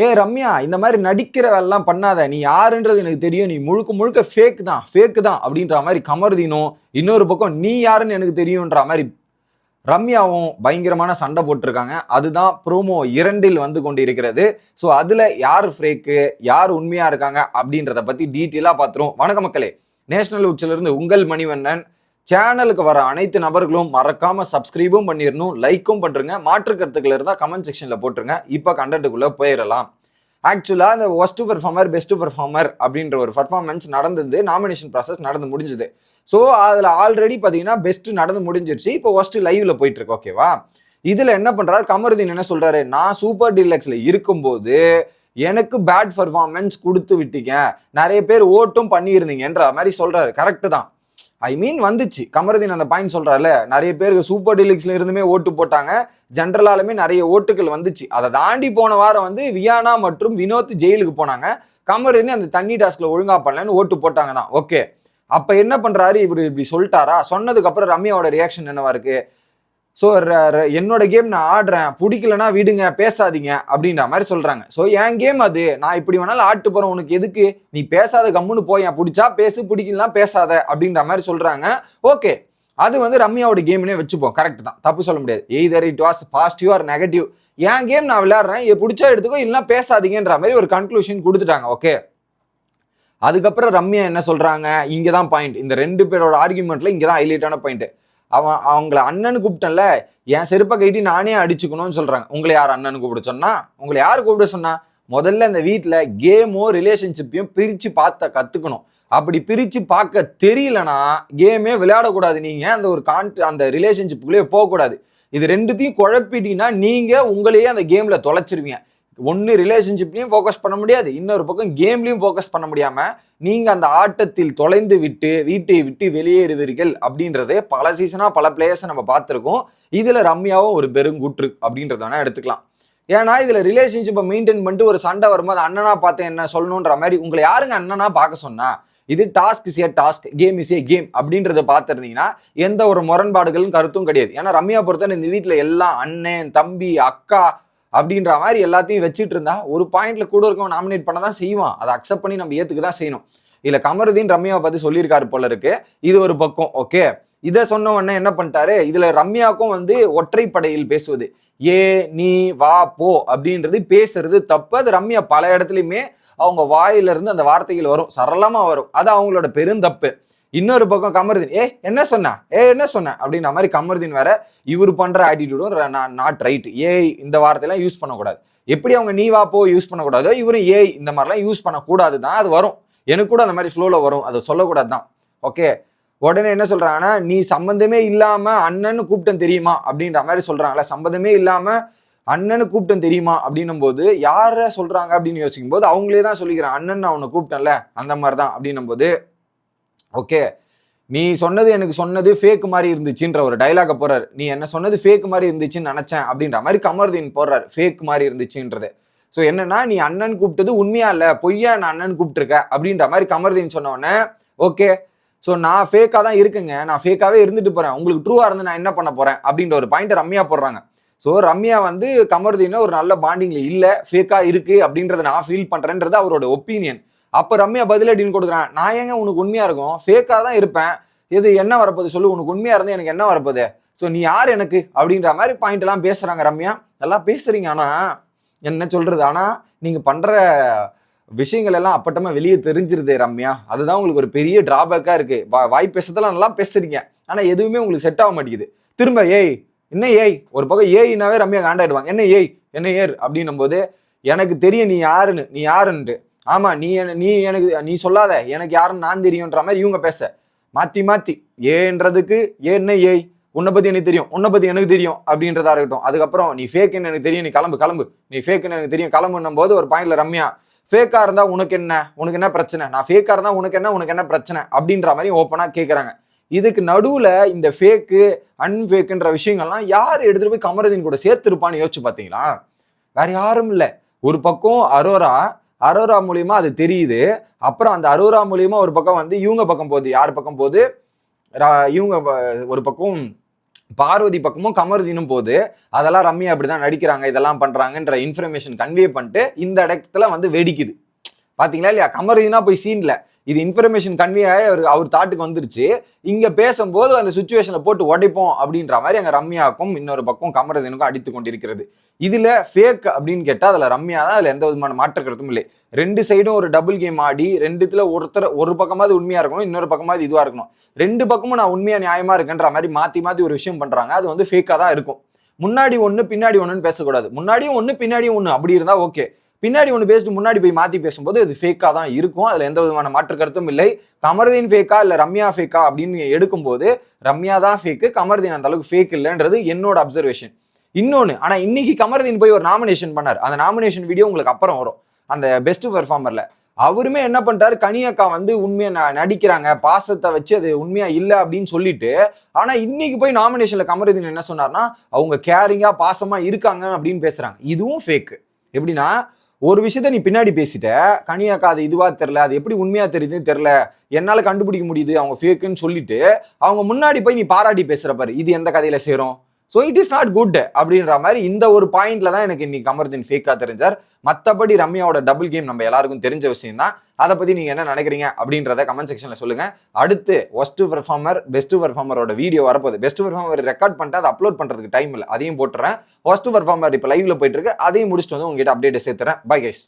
ஏ ரம்யா இந்த மாதிரி நடிக்கிறவெல்லாம் பண்ணாத. நீ யாருன்றது எனக்கு தெரியும். நீ முழுக்க முழுக்க ஃபேக் தான் ஃபேக் தான் அப்படின்ற மாதிரி கமர்தீனும் இன்னொரு பக்கம் நீ யாருன்னு எனக்கு தெரியுன்ற மாதிரி ரம்யாவும் பயங்கரமான சண்டை போட்டிருக்காங்க. அதுதான் ப்ரோமோ இரண்டில் வந்து கொண்டிருக்கிறது. ஸோ அதில் யார் ஃபேக்கு யார் உண்மையாக இருக்காங்க அப்படின்றத பற்றி டீட்டெயிலாக பார்த்துருவோம். வணக்க மக்களே. நேஷனல் உச்சிலிருந்து உங்கள் மணிவண்ணன். சேனலுக்கு வர அனைத்து நபர்களும் மறக்காம சப்ஸ்கிரைபும் பண்ணிடணும் லைக்கும் பண்ணுறங்க மாற்று கருத்துக்கள் இருந்தால் கமெண்ட் செக்ஷனில் போட்டுருங்க. இப்போ கண்டென்ட்டுக்குள்ளே போயிடலாம் ஆக்சுவலாக அந்த ஒஸ்ட்டு பெர்ஃபார்மர் பெஸ்ட்டு பெர்ஃபார்மர் அப்படின்ற ஒரு பர்ஃபார்மன்ஸ் நடந்தது. நாமினேஷன் ப்ராசஸ் நடந்து முடிஞ்சுது. ஸோ அதில் ஆல்ரெடி பார்த்தீங்கன்னா பெஸ்ட்டு நடந்து முடிஞ்சிருச்சு. இப்போ ஒஸ்ட்டு லைவில் போயிட்டுருக்கு. ஓகேவா இதில் என்ன பண்ணுறாரு கமருதீன் என்ன சொல்கிறாரு நான் சூப்பர் டீலக்ஸில் இருக்கும்போது எனக்கு பேட் பர்ஃபார்மன்ஸ் கொடுத்து விட்டீங்க. நிறைய பேர் ஓட்டும் பண்ணியிருந்தீங்கன்ற மாதிரி சொல்கிறாரு கரெக்டு தான். ஐ மீன் வந்துச்சு. கமருதீன் அந்த பாயிண்ட் சொல்றாருல நிறைய பேருக்கு சூப்பர் டிலிக்ஸ்ல இருந்துமே ஓட்டு போட்டாங்க. ஜென்ரலாலுமே நிறைய ஓட்டுகள் வந்துச்சு. அதை தாண்டி போன வாரம் வந்து வியானா மற்றும் வினோத் ஜெயிலுக்கு போனாங்க. கமருதீன் அந்த தண்ணி டாஸ்க்ல ஒழுங்கா பண்ணலன்னு ஓட்டு போட்டாங்க தான் ஓகே அப்ப என்ன பண்றாரு? இவர் இப்படி சொல்லிட்டாரா? சொன்னதுக்கு அப்புறம் ரம்யாவோட ரியாக்ஷன் என்னவா இருக்கு? ஸோ என்னோட கேம் நான் ஆடுறேன். பிடிக்கலனா விடுங்க பேசாதீங்க அப்படின்ற மாதிரி சொல்கிறாங்க ஸோ என் கேம் அது. நான் இப்படி வேணாலும் ஆட்டு போகிறேன் உனக்கு எதுக்கு? நீ பேசாத கம்முன்னு போய் பிடிச்சா பேசு பிடிக்கலாம் பேசாத அப்படின்ற மாதிரி சொல்கிறாங்க ஓகே அது வந்து ரம்யாவோட கேம்னே வச்சுப்போம். கரெக்ட் தான். தப்பு சொல்ல முடியாது. Either it was positive or negative N game நான் விளையாடுறேன். பிடிச்சா எடுத்துக்கோ இல்லைன்னா பேசாதீங்கன்ற மாதிரி ஒரு கன்க்ளூஷன் கொடுத்துட்டாங்க. ஓகே அதுக்கப்புறம் ரம்யா என்ன சொல்கிறாங்க இங்கே தான் பாயிண்ட் இந்த ரெண்டு பேரோட ஆர்குமெண்ட்டில் இங்கே தான் ஹைலைட்டான பாயிண்ட் அவன் அவங்கள அண்ணன் கூப்பிட்டேன்ல என் செருப்பை கைட்டி நானே அடிச்சுக்கணும்னு சொல்கிறாங்க உங்களை யார் அண்ணன் கூப்பிட சொன்னா? உங்களை யார் கூப்பிட சொன்னா? முதல்ல இந்த வீட்டில் கேமோ ரிலேஷன்ஷிப்பையும் பிரித்து பார்த்த கற்றுக்கணும் அப்படி பிரித்து பார்க்க தெரியலனா கேமே விளையாடக்கூடாது. நீங்கள் அந்த ஒரு கான்ட் அந்த ரிலேஷன்ஷிப்புக்குள்ளேயே போகக்கூடாது. இது ரெண்டுத்தையும் குழப்பிட்டீங்கன்னா நீங்கள் உங்களையே அந்த கேமில் தொலைச்சிருவீங்க. ஒன்று ரிலேஷன்ஷிப்லையும் ஃபோக்கஸ் பண்ண முடியாது. இன்னொரு பக்கம் கேம்லையும் ஃபோக்கஸ் பண்ண முடியாமல் நீங்கள் அந்த ஆட்டத்தில் தொலைந்து விட்டு வீட்டை விட்டு வெளியேறுவீர்கள் அப்படின்றதே பல சீசனாக பல பிளேயர்ஸை நம்ம பார்த்துருக்கோம். இதில் ரம்யாவும் ஒரு பெருங்கூற்று அப்படின்றத வேணால் எடுத்துக்கலாம். ஏன்னா இதில் ரிலேஷன்ஷிப்பை மெயின்டைன் பண்ணிட்டு ஒரு சண்டை வரும்போது அண்ணனா பார்த்து என்ன சொல்லணுன்ற மாதிரி உங்களை யாருங்க அண்ணனா பார்க்க சொன்னா இது task is a task game is a game அப்படின்றத பார்த்துருந்தீங்கன்னா எந்த ஒரு முரண்பாடுகளும் கருத்தும் கிடையாது. ஏன்னா ரம்யா பொறுத்தவரை இந்த வீட்டில் எல்லாம் அண்ணன் தம்பி அக்கா அப்படின்ற மாதிரி எல்லாத்தையும் வச்சுட்டு இருந்தா ஒரு பாயிண்ட்ல கூட இருக்கவன் நாமினேட் பண்ண தான் செய்வான். அதை அக்செப்ட் பண்ணி நம்ம ஏத்துக்கு தான் செய்யணும். இல்ல கமருதீன் ரம்யாவை பத்தி சொல்லியிருக்காரு போல இருக்கு. இது ஒரு பக்கம் ஓகே இதை சொன்ன உடனே என்ன பண்ணிட்டாரு? இதுல ரம்யாவுக்கும் வந்து ஒற்றைப்படையில் பேசுவது. ஏ நீ வா போ அப்படின்றது பேசுறது தப்பு. அது ரம்யா பல இடத்துலையுமே அவங்க வாயிலிருந்து அந்த வார்த்தைகள் வரும். சரளமா வரும். அது அவங்களோட பெருந்தப்பு இன்னொரு பக்கம் கமருதீன் ஏ என்ன சொன்ன? ஏ என்ன சொன்ன? அப்படின்ற மாதிரி கமருதீன் வேற இவர் பண்ற ஆட்டிடியூடும் நாட் ரைட் ஏ இந்த வார்த்தையெல்லாம் யூஸ் பண்ணக்கூடாது. எப்படி அவங்க நீ வா போ யூஸ் பண்ணக்கூடாதோ இவரும் ஏ இந்த மாதிரிலாம் யூஸ் பண்ணக்கூடாது தான் அது வரும். எனக்கு கூட அந்த மாதிரி ஃப்ளோவில் வரும். அதை சொல்லக்கூடாது தான் ஓகே? உடனே என்ன சொல்றாங்கன்னா நீ சம்மந்தமே இல்லாம அண்ணன்னு கூப்பிட்டேன் தெரியுமா? அப்படின்ற மாதிரி சொல்றாங்கல்ல. சம்மந்தமே இல்லாம அண்ணனு கூப்பிட்டேன் தெரியுமா? அப்படின்னும் போது யார சொல்றாங்க அப்படின்னு யோசிக்கும் போது அவங்களே தான் சொல்லிக்கிறேன் அண்ணன் நான் உன்னை கூப்பிட்டேன்ல அந்த மாதிரி தான் அப்படின்னும் போது ஓகே. நீ சொன்னது எனக்கு சொன்னது ஃபேக் மாதிரி இருந்துச்சுன்ற ஒரு டைலாக போறாரு நீ என்ன சொன்னது ஃபேக் மாதிரி இருந்துச்சுன்னு நினைச்சேன் அப்படின்ற மாதிரி கமர்தீன் போடுறாரு. ஃபேக் மாதிரி இருந்துச்சுன்றது. ஸோ என்னன்னா நீ அண்ணன் கூப்பிட்டது உண்மையா இல்லை? பொய்யா நான் அண்ணன் கூப்பிட்டுருக்க? அப்படின்ற மாதிரி கமர்தீன் சொன்னோடனே ஓகே. ஸோ நான் ஃபேக்காக தான் இருக்குங்க. நான் ஃபேக்காகவே இருந்துட்டு போகிறேன் உங்களுக்கு ட்ரூவாக இருந்து நான் என்ன பண்ண போறேன்? அப்படின்ற ஒரு பாயிண்ட் ரம்யா போடுறாங்க. ஸோ ரம்யா வந்து கமர்தீன ஒரு நல்ல பாண்டிங்ல இல்லை. ஃபேக்காக இருக்கு அப்படின்றத நான் ஃபீல் பண்ணுறேன்றது அவரோட ஒப்பீனியன் அப்போ ரம்யா பதிலடின்னு கொடுக்குறான். நான் ஏங்க உனக்கு உண்மையாக இருக்கும்? ஃபேக்காக தான் இருப்பேன். இது என்ன வரப்போது சொல்லு. உனக்கு உண்மையாக இருந்தால் எனக்கு என்ன வரப்போகுது? ஸோ நீ யார் எனக்கு? அப்படின்ற மாதிரி பாயிண்ட்லாம் பேசுகிறாங்க ரம்யா. நல்லா பேசுறீங்க. ஆனால் என்ன சொல்கிறது ஆனால் நீங்கள் பண்ணுற விஷயங்கள் எல்லாம் அப்பட்டமாக வெளியே தெரிஞ்சிருதே ரம்யா. அதுதான் உங்களுக்கு ஒரு பெரிய ட்ராபேக்காக இருக்குது வா- வாய் பேசுறதெல்லாம் நல்லா பேசுறீங்க. ஆனால் எதுவுமே உங்களுக்கு செட் ஆக மாட்டேங்குது. திரும்ப ஏய் என்ன ஏய்? ஒரு பக்கம் ஏய்னாவே ரம்யா காண்டாயிடுவாங்க. என்ன ஏய்? என்ன ஏர்? அப்படின்னும் போது எனக்கு தெரியும் நீ யாருன்னு. நீ யாருன்ட்டு. ஆமா நீ என்ன- நீ எனக்கு நீ சொல்லாத. எனக்கு யாருன்னு நான் தெரியும்ன்ற மாதிரி இவங்க பேச. மாத்தி மாத்தி. ஏன்றதுக்கு ஏன்னா ஏய்? உன்னை பத்தி எனக்கு தெரியும். உன்னை பத்தி எனக்கு தெரியும் அப்படின்றதா இருக்கட்டும். அதுக்கப்புறம் நீ ஃபேக்குன்னு எனக்கு தெரியும். நீ கிளம்பு கிளம்பு. நீ ஃபேக்குன்னு எனக்கு தெரியும். கிளம்புன்னும் போது ஒரு பாயிண்ட்ல ரம்யா ஃபேக்கா இருந்தா உனக்கு என்ன? உனக்கு என்ன பிரச்சனை? நான் ஃபேக்கா இருந்தா உனக்கு என்ன? உனக்கு என்ன பிரச்சனை? அப்படின்ற மாதிரி ஓப்பனா கேட்கறாங்க இதுக்கு நடுவுல இந்த ஃபேக்கு அன்ஃபேக்குன்ற விஷயங்கள்லாம் யார் எடுத்துட்டு போய் கமரதீன் கூட சேர்த்துருப்பான்னு யோசிச்சு பாத்தீங்களா? வேற யாரும் இல்லை. ஒரு பக்கம் அரோரா அரோரா மூலியமா அது தெரியுது. அப்புறம் அந்த அரோரா மூலியமா ஒரு பக்கம் வந்து இவங்க பக்கம் போகுது யார் பக்கம் போகுது? ரா- இவங்க ஒரு பக்கம் பார்வதி பக்கமும் கமருதீனும் போது அதெல்லாம் ரம்யா அப்படிதான் நடிக்கிறாங்க இதெல்லாம் பண்றாங்கன்ற இன்ஃபர்மேஷன் கன்வே பண்ணிட்டு இந்த இடத்துல வந்து வெடிக்குது. பாத்தீங்களா இல்லையா? கமருதீனா போய் சீன்ல இது இன்ஃபர்மேஷன் கன்வே ஆகி அவர் அவர் தாட்டுக்கு வந்துருச்சு. இங்க பேசும்போது அந்த சுச்சுவேஷனை போட்டு உடைப்போம் அப்படின்ற மாதிரி அங்க ரம்யாவுக்கும் இன்னொரு பக்கம் கமருதீனுக்கும் அடித்து கொண்டிருக்கிறது. இதுல ஃபேக் அப்படின்னு கேட்டா அதுல ரம்யா தான் அதுல எந்த விதமான மாற்ற கருத்தும் இல்லை. ரெண்டு சைடும் ஒரு டபுள் கேம் ஆடி ரெண்டுத்துல ஒருத்தர் ஒரு பக்கமாவது உண்மையா இருக்கணும் இன்னொரு பக்கமாவது இதுவா இருக்கணும். ரெண்டு பக்கமும் நான் உண்மையா நியாயமா இருக்கேன்ற மாதிரி மாத்தி மாத்தி ஒரு விஷயம் பண்றாங்க. அது வந்து ஃபேக்கா தான் இருக்கும். முன்னாடி ஒன்று பின்னாடி ஒன்றுன்னு பேசக்கூடாது. முன்னாடியும் ஒன்று பின்னாடியும் ஒன்று அப்படி இருந்தால் ஓகே பின்னாடி ஒன்று பேசிட்டு முன்னாடி போய் மாற்றி பேசும்போது அது ஃபேக்காக தான் இருக்கும். அதில் எந்த விதமான மாற்று கருத்தும் இல்லை. கமர்தீன் ஃபேக்கா இல்லை ரம்யா ஃபேக்கா அப்படின்னு எடுக்கும்போது ரம்யா தான் ஃபேக்கு கமர்தீன் அந்த அளவுக்கு ஃபேக் இல்லைன்றது என்னோட அப்சர்வேஷன் இன்னொன்று ஆனால் இன்னைக்கு கமர்தீன் போய் ஒரு நாமினேஷன் பண்ணார். அந்த நாமினேஷன் வீடியோ உங்களுக்கு அப்புறம் வரும். அந்த பெஸ்ட் பெர்ஃபார்மரில் அவருமே என்ன பண்ணிட்டாரு? கனியக்கா வந்து உண்மையை ந- நடிக்கிறாங்க. பாசத்தை வச்சு அது உண்மையா இல்லை அப்படின்னு சொல்லிட்டு ஆனா இன்னைக்கு போய் நாமினேஷன்ல கமருதீன் என்ன சொன்னார்னா அவங்க கேரிங்கா பாசமா இருக்காங்க அப்படின்னு பேசுறாங்க. இதுவும் ஃபேக்கு எப்படின்னா ஒரு விஷயத்த நீ பின்னாடி பேசிட்ட கனியாக்கா அது இதுவா தெரில அது எப்படி உண்மையா தெரியுதுன்னு தெரில என்னால கண்டுபிடிக்க முடியுது அவங்க ஃபேக்குன்னு சொல்லிட்டு அவங்க முன்னாடி போய் நீ பாராட்டி பேசுற பாரு இது எந்த கதையில சேரும்? So it is not good அப்படின்ற மாதிரி இந்த ஒரு பாயிண்ட்ல தான் எனக்கு இன்னைக்கு கமருதீன் ஃபேக்கா தெரிஞ்சார். மற்றபடி ரம்யாவோட டபுள் கேம் நம்ம எல்லாருக்கும் தெரிஞ்ச விஷயம் தான். அதை பத்தி நீங்க என்ன நினைக்கிறீங்க அப்படின்றத கமெண்ட் செக்ஷன்ல சொல்லுங்க. அடுத்து ஒஸ்ட் பெர்ஃபார்மர் பெஸ்ட் பெர்ஃபார்மரோட வீடியோ வரப்போகுது. பெஸ்ட் பெர்ஃபார்மர் ரெக்கார்ட் பண்ணிட்டு அதை அப்லோட் பண்றதுக்கு டைம் இல்லை. அதையும் போட்டுறேன். ஒஸ்ட் பெர்ஃபார்மர் இப்போ லைவ்ல போயிட்டு இருக்கு. அதையும் முடிச்சுட்டு வந்து உங்ககிட்ட அப்டேட் சேர்த்துறேன். Bye guys